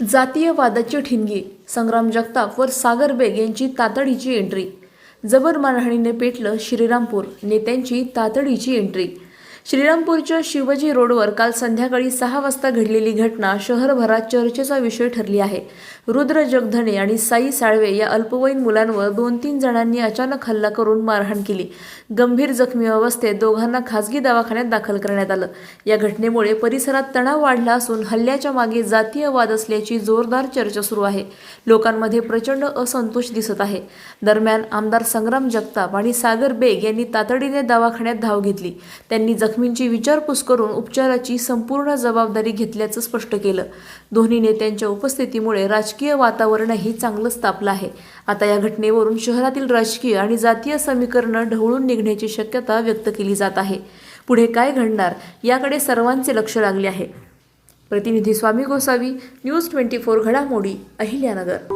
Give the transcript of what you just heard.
जातीयवादाची ठिणगी संग्राम जगताप वर सागर बेग यांची तातडीची एंट्री जबर मारहाणीने पेटलं श्रीरामपूर नेत्यांची तातडीची एंट्री श्रीरामपूरच्या शिवजी रोडवर काल संध्याकाळी सहा वाजता घडलेली घटना शहरभरात चर्चेचा विषय ठरली आहे. रुद्र जगधने आणि साई साळवे या अल्पवयीन मुलांवर दोन तीन जणांनी अचानक हल्ला करून मारहाण केली. गंभीर जखमी अवस्थेत दोघांना खासगी दवाखान्यात दाखल करण्यात आलं. या घटनेमुळे परिसरात तणाव वाढला असून हल्ल्याच्या मागे जातीय वाद असल्याची जोरदार चर्चा सुरू आहे. लोकांमध्ये प्रचंड असंतोष दिसत आहे. दरम्यान आमदार संग्राम जगताप आणि सागर बेग यांनी तातडीने दवाखान्यात धाव घेतली. त्यांनी जखमींची विचारपूस करून उपचाराची संपूर्ण जबाबदारी घेतल्याचं स्पष्ट केलं. दोन्ही नेत्यांच्या उपस्थितीमुळे राजकीय वातावरणही चांगलंच तापलं आहे. आता या घटनेवरून शहरातील राजकीय आणि जातीय समीकरणं ढवळून निघण्याची शक्यता व्यक्त केली जात आहे. पुढे काय घडणार याकडे सर्वांचे लक्ष लागले आहे. प्रतिनिधी Swami Gosavi news twenty four घडामोडी अहिल्यानगर.